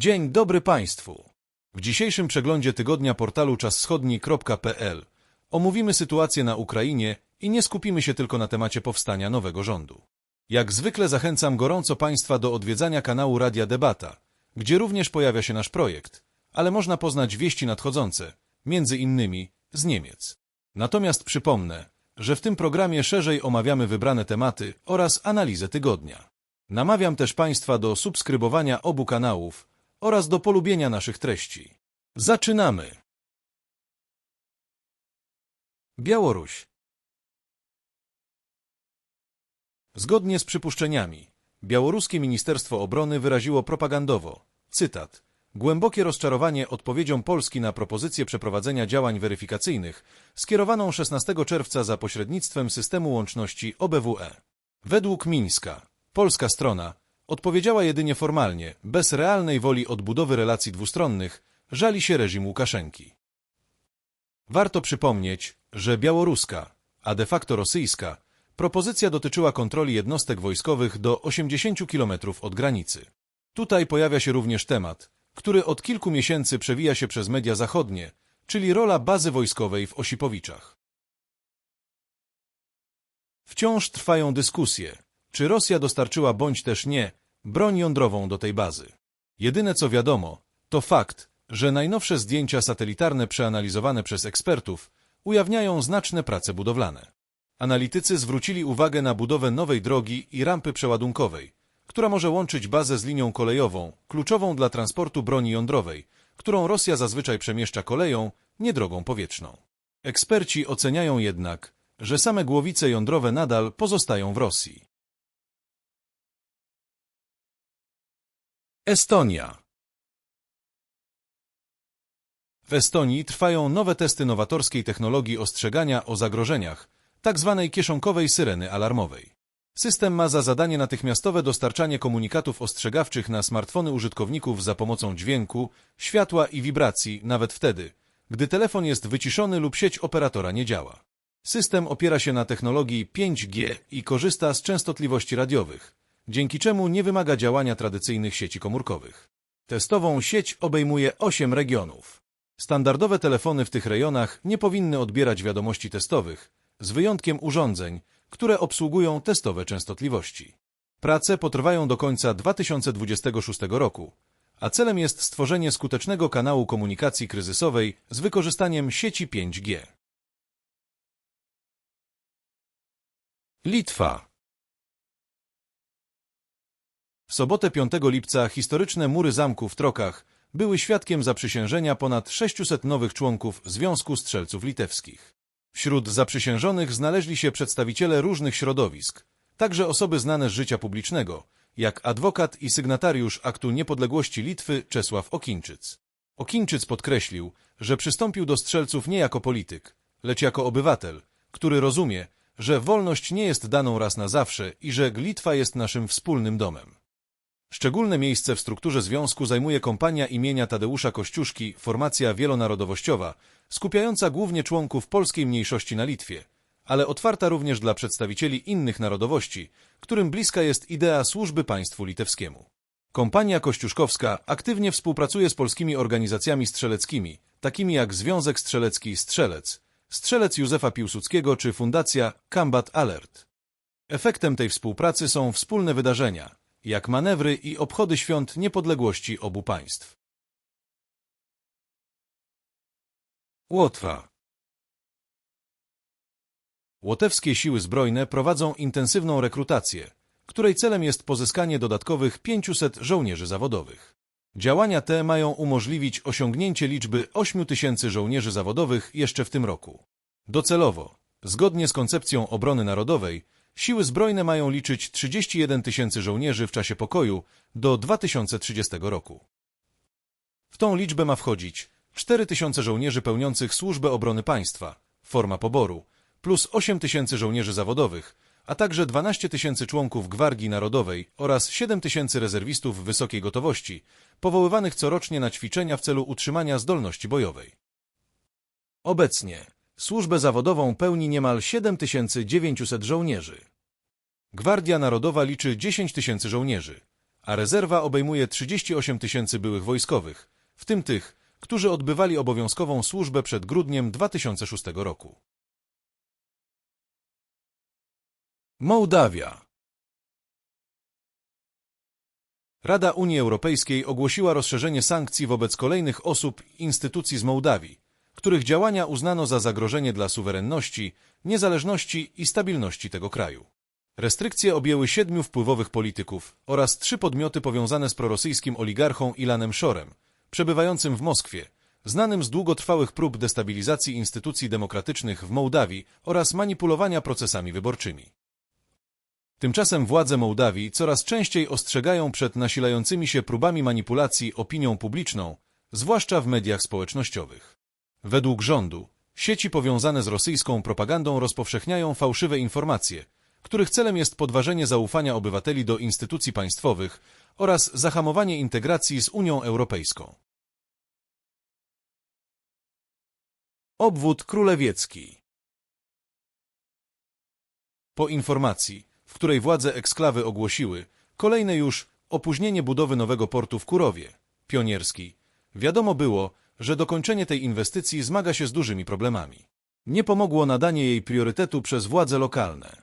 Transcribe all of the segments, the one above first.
Dzień dobry Państwu. W dzisiejszym przeglądzie tygodnia portalu czaswschodni.pl omówimy sytuację na Ukrainie i nie skupimy się tylko na temacie powstania nowego rządu. Jak zwykle zachęcam gorąco Państwa do odwiedzania kanału Radia Debata, gdzie również pojawia się nasz projekt, ale można poznać wieści nadchodzące, między innymi z Niemiec. Natomiast przypomnę, że w tym programie szerzej omawiamy wybrane tematy oraz analizę tygodnia. Namawiam też Państwa do subskrybowania obu kanałów oraz do polubienia naszych treści. Zaczynamy! Białoruś Zgodnie z przypuszczeniami, białoruskie Ministerstwo Obrony wyraziło propagandowo, cytat, głębokie rozczarowanie odpowiedzią Polski na propozycję przeprowadzenia działań weryfikacyjnych skierowaną 16 czerwca za pośrednictwem systemu łączności OBWE. Według Mińska, polska strona odpowiedziała jedynie formalnie, bez realnej woli odbudowy relacji dwustronnych, żali się reżim Łukaszenki. Warto przypomnieć, że białoruska, a de facto rosyjska, propozycja dotyczyła kontroli jednostek wojskowych do 80 km od granicy. Tutaj pojawia się również temat, który od kilku miesięcy przewija się przez media zachodnie, czyli rola bazy wojskowej w Osipowiczach. Wciąż trwają dyskusje, czy Rosja dostarczyła bądź też nie broń jądrową do tej bazy. Jedyne co wiadomo, to fakt, że najnowsze zdjęcia satelitarne przeanalizowane przez ekspertów ujawniają znaczne prace budowlane. Analitycy zwrócili uwagę na budowę nowej drogi i rampy przeładunkowej, która może łączyć bazę z linią kolejową, kluczową dla transportu broni jądrowej, którą Rosja zazwyczaj przemieszcza koleją, nie drogą powietrzną. Eksperci oceniają jednak, że same głowice jądrowe nadal pozostają w Rosji. Estonia W Estonii trwają nowe testy nowatorskiej technologii ostrzegania o zagrożeniach, tzw. kieszonkowej syreny alarmowej. System ma za zadanie natychmiastowe dostarczanie komunikatów ostrzegawczych na smartfony użytkowników za pomocą dźwięku, światła i wibracji, nawet wtedy, gdy telefon jest wyciszony lub sieć operatora nie działa. System opiera się na technologii 5G i korzysta z częstotliwości radiowych, dzięki czemu nie wymaga działania tradycyjnych sieci komórkowych. Testową sieć obejmuje 8 regionów. Standardowe telefony w tych rejonach nie powinny odbierać wiadomości testowych, z wyjątkiem urządzeń, które obsługują testowe częstotliwości. Prace potrwają do końca 2026 roku, a celem jest stworzenie skutecznego kanału komunikacji kryzysowej z wykorzystaniem sieci 5G. Litwa W sobotę 5 lipca historyczne mury zamku w Trokach były świadkiem zaprzysiężenia ponad 600 nowych członków Związku Strzelców Litewskich. Wśród zaprzysiężonych znaleźli się przedstawiciele różnych środowisk, także osoby znane z życia publicznego, jak adwokat i sygnatariusz aktu niepodległości Litwy Czesław Okińczyc. Okińczyc podkreślił, że przystąpił do strzelców nie jako polityk, lecz jako obywatel, który rozumie, że wolność nie jest daną raz na zawsze i że Litwa jest naszym wspólnym domem. Szczególne miejsce w strukturze związku zajmuje kompania imienia Tadeusza Kościuszki, formacja wielonarodowościowa, skupiająca głównie członków polskiej mniejszości na Litwie, ale otwarta również dla przedstawicieli innych narodowości, którym bliska jest idea służby państwu litewskiemu. Kompania Kościuszkowska aktywnie współpracuje z polskimi organizacjami strzeleckimi, takimi jak Związek Strzelecki Strzelec, Strzelec Józefa Piłsudskiego czy Fundacja Combat Alert. Efektem tej współpracy są wspólne wydarzenia, jak manewry i obchody świąt niepodległości obu państw. Łotwa Łotewskie siły zbrojne prowadzą intensywną rekrutację, której celem jest pozyskanie dodatkowych 500 żołnierzy zawodowych. Działania te mają umożliwić osiągnięcie liczby 8 tysięcy żołnierzy zawodowych jeszcze w tym roku. Docelowo, zgodnie z koncepcją obrony narodowej, siły zbrojne mają liczyć 31 tysięcy żołnierzy w czasie pokoju do 2030 roku. W tą liczbę ma wchodzić 4 tysiące żołnierzy pełniących służbę obrony państwa, forma poboru, plus 8 tysięcy żołnierzy zawodowych, a także 12 tysięcy członków Gwardii Narodowej oraz 7 tysięcy rezerwistów wysokiej gotowości, powoływanych corocznie na ćwiczenia w celu utrzymania zdolności bojowej. Obecnie służbę zawodową pełni niemal 7900 żołnierzy. Gwardia Narodowa liczy 10 tysięcy żołnierzy, a rezerwa obejmuje 38 tysięcy byłych wojskowych, w tym tych, którzy odbywali obowiązkową służbę przed grudniem 2006 roku. Mołdawia Rada Unii Europejskiej ogłosiła rozszerzenie sankcji wobec kolejnych osób i instytucji z Mołdawii, których działania uznano za zagrożenie dla suwerenności, niezależności i stabilności tego kraju. Restrykcje objęły siedmiu wpływowych polityków oraz trzy podmioty powiązane z prorosyjskim oligarchą Ilanem Shorem, przebywającym w Moskwie, znanym z długotrwałych prób destabilizacji instytucji demokratycznych w Mołdawii oraz manipulowania procesami wyborczymi. Tymczasem władze Mołdawii coraz częściej ostrzegają przed nasilającymi się próbami manipulacji opinią publiczną, zwłaszcza w mediach społecznościowych. Według rządu, sieci powiązane z rosyjską propagandą rozpowszechniają fałszywe informacje, których celem jest podważenie zaufania obywateli do instytucji państwowych oraz zahamowanie integracji z Unią Europejską. Obwód królewiecki Po informacji, w której władze eksklawy ogłosiły kolejne już opóźnienie budowy nowego portu w Kurowie, pionierski, wiadomo było, że dokończenie tej inwestycji zmaga się z dużymi problemami. Nie pomogło nadanie jej priorytetu przez władze lokalne.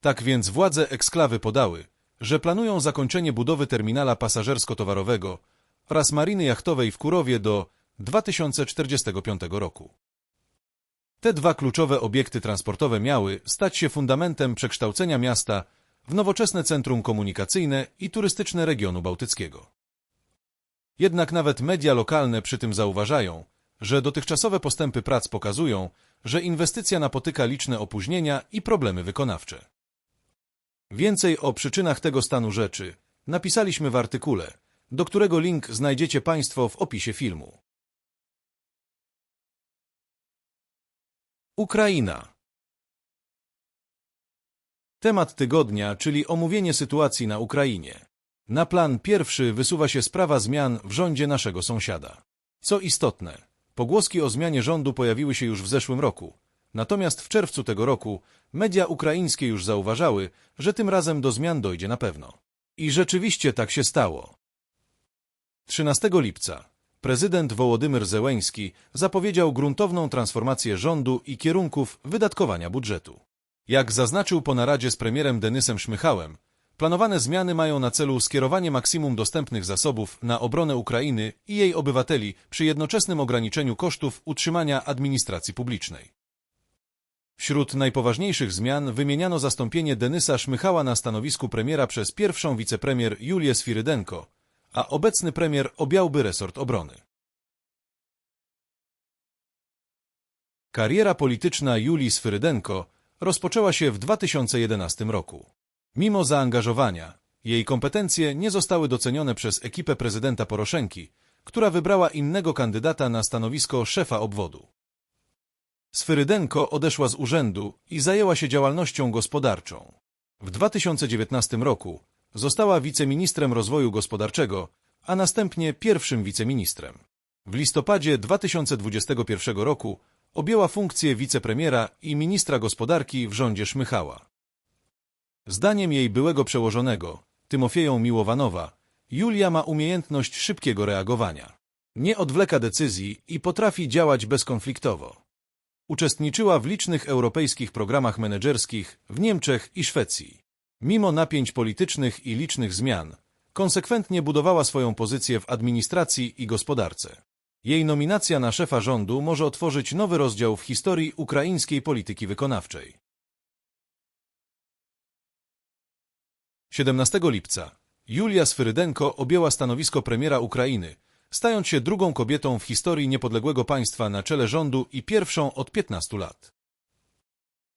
Tak więc władze eksklawy podały, że planują zakończenie budowy terminala pasażersko-towarowego oraz mariny jachtowej w Kurowie do 2045 roku. Te dwa kluczowe obiekty transportowe miały stać się fundamentem przekształcenia miasta w nowoczesne centrum komunikacyjne i turystyczne regionu bałtyckiego. Jednak nawet media lokalne przy tym zauważają, że dotychczasowe postępy prac pokazują, że inwestycja napotyka liczne opóźnienia i problemy wykonawcze. Więcej o przyczynach tego stanu rzeczy napisaliśmy w artykule, do którego link znajdziecie Państwo w opisie filmu. Ukraina Temat tygodnia, czyli omówienie sytuacji na Ukrainie. Na plan pierwszy wysuwa się sprawa zmian w rządzie naszego sąsiada. Co istotne, pogłoski o zmianie rządu pojawiły się już w zeszłym roku, natomiast w czerwcu tego roku media ukraińskie już zauważały, że tym razem do zmian dojdzie na pewno. I rzeczywiście tak się stało. 13 lipca prezydent Wołodymyr Zełeński zapowiedział gruntowną transformację rządu i kierunków wydatkowania budżetu. Jak zaznaczył po naradzie z premierem Denysem Szmychałem, planowane zmiany mają na celu skierowanie maksimum dostępnych zasobów na obronę Ukrainy i jej obywateli przy jednoczesnym ograniczeniu kosztów utrzymania administracji publicznej. Wśród najpoważniejszych zmian wymieniano zastąpienie Denysa Szmychała na stanowisku premiera przez pierwszą wicepremier Julię Swirydenko, a obecny premier objąłby resort obrony. Kariera polityczna Julii Swyrydenko rozpoczęła się w 2011 roku. Mimo zaangażowania, jej kompetencje nie zostały docenione przez ekipę prezydenta Poroszenki, która wybrała innego kandydata na stanowisko szefa obwodu. Swyrydenko odeszła z urzędu i zajęła się działalnością gospodarczą. W 2019 roku została wiceministrem rozwoju gospodarczego, a następnie pierwszym wiceministrem. W listopadzie 2021 roku objęła funkcję wicepremiera i ministra gospodarki w rządzie Szmychała. Zdaniem jej byłego przełożonego, Tymofieją Miłowanowa, Julia ma umiejętność szybkiego reagowania. Nie odwleka decyzji i potrafi działać bezkonfliktowo. Uczestniczyła w licznych europejskich programach menedżerskich w Niemczech i Szwecji. Mimo napięć politycznych i licznych zmian, konsekwentnie budowała swoją pozycję w administracji i gospodarce. Jej nominacja na szefa rządu może otworzyć nowy rozdział w historii ukraińskiej polityki wykonawczej. 17 lipca Julia Swyrydenko objęła stanowisko premiera Ukrainy, stając się drugą kobietą w historii niepodległego państwa na czele rządu i pierwszą od 15 lat.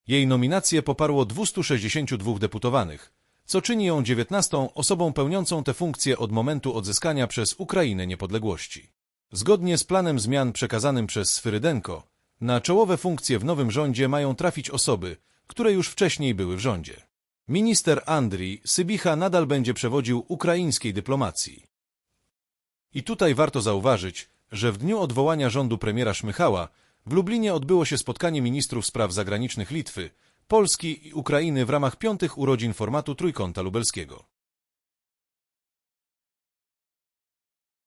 Jej nominację poparło 262 deputowanych, co czyni ją 19 osobą pełniącą tę funkcję od momentu odzyskania przez Ukrainę niepodległości. Zgodnie z planem zmian przekazanym przez Swyrydenko, na czołowe funkcje w nowym rządzie mają trafić osoby, które już wcześniej były w rządzie. Minister Andrii Sybicha nadal będzie przewodził ukraińskiej dyplomacji. I tutaj warto zauważyć, że w dniu odwołania rządu premiera Szmychała w Lublinie odbyło się spotkanie ministrów spraw zagranicznych Litwy, Polski i Ukrainy w ramach piątych urodzin formatu Trójkąta Lubelskiego.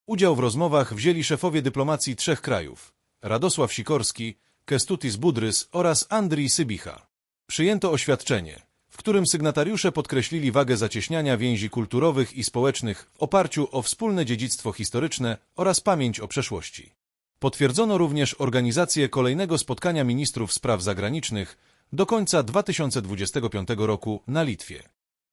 Udział w rozmowach wzięli szefowie dyplomacji trzech krajów Radosław Sikorski, Kestutis Budrys oraz Andrii Sybicha. Przyjęto oświadczenie, którym sygnatariusze podkreślili wagę zacieśniania więzi kulturowych i społecznych w oparciu o wspólne dziedzictwo historyczne oraz pamięć o przeszłości. Potwierdzono również organizację kolejnego spotkania ministrów spraw zagranicznych do końca 2025 roku na Litwie.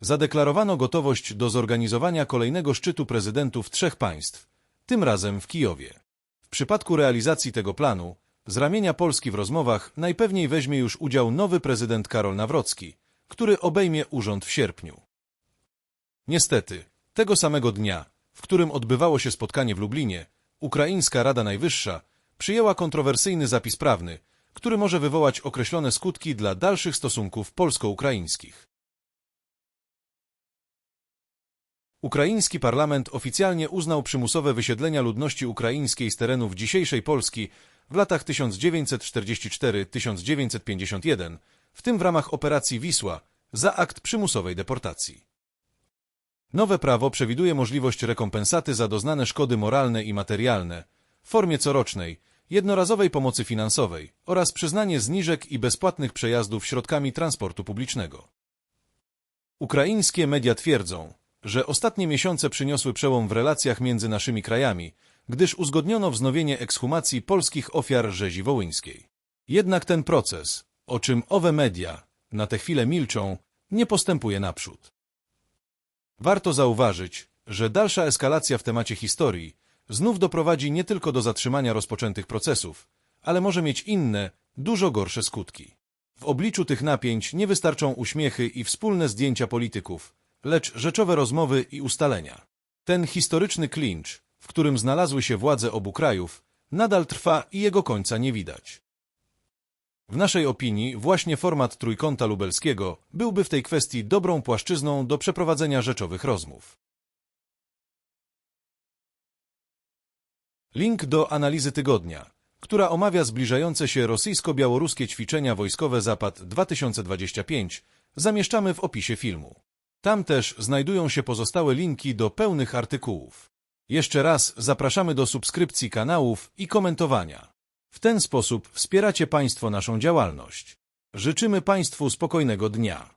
Zadeklarowano gotowość do zorganizowania kolejnego szczytu prezydentów trzech państw, tym razem w Kijowie. W przypadku realizacji tego planu, z ramienia Polski w rozmowach najpewniej weźmie już udział nowy prezydent Karol Nawrocki, który obejmie urząd w sierpniu. Niestety, tego samego dnia, w którym odbywało się spotkanie w Lublinie, Ukraińska Rada Najwyższa przyjęła kontrowersyjny zapis prawny, który może wywołać określone skutki dla dalszych stosunków polsko-ukraińskich. Ukraiński parlament oficjalnie uznał przymusowe wysiedlenia ludności ukraińskiej z terenów dzisiejszej Polski w latach 1944-1951, w tym w ramach operacji Wisła, za akt przymusowej deportacji. Nowe prawo przewiduje możliwość rekompensaty za doznane szkody moralne i materialne w formie corocznej, jednorazowej pomocy finansowej oraz przyznanie zniżek i bezpłatnych przejazdów środkami transportu publicznego. Ukraińskie media twierdzą, że ostatnie miesiące przyniosły przełom w relacjach między naszymi krajami, gdyż uzgodniono wznowienie ekshumacji polskich ofiar rzezi wołyńskiej. Jednak ten proces, o czym owe media na tę chwilę milczą, nie postępuje naprzód. Warto zauważyć, że dalsza eskalacja w temacie historii znów doprowadzi nie tylko do zatrzymania rozpoczętych procesów, ale może mieć inne, dużo gorsze skutki. W obliczu tych napięć nie wystarczą uśmiechy i wspólne zdjęcia polityków, lecz rzeczowe rozmowy i ustalenia. Ten historyczny klincz, w którym znalazły się władze obu krajów, nadal trwa i jego końca nie widać. W naszej opinii właśnie format Trójkąta Lubelskiego byłby w tej kwestii dobrą płaszczyzną do przeprowadzenia rzeczowych rozmów. Link do analizy tygodnia, która omawia zbliżające się rosyjsko-białoruskie ćwiczenia wojskowe Zapad 2025, zamieszczamy w opisie filmu. Tam też znajdują się pozostałe linki do pełnych artykułów. Jeszcze raz zapraszamy do subskrypcji kanałów i komentowania. W ten sposób wspieracie Państwo naszą działalność. Życzymy Państwu spokojnego dnia.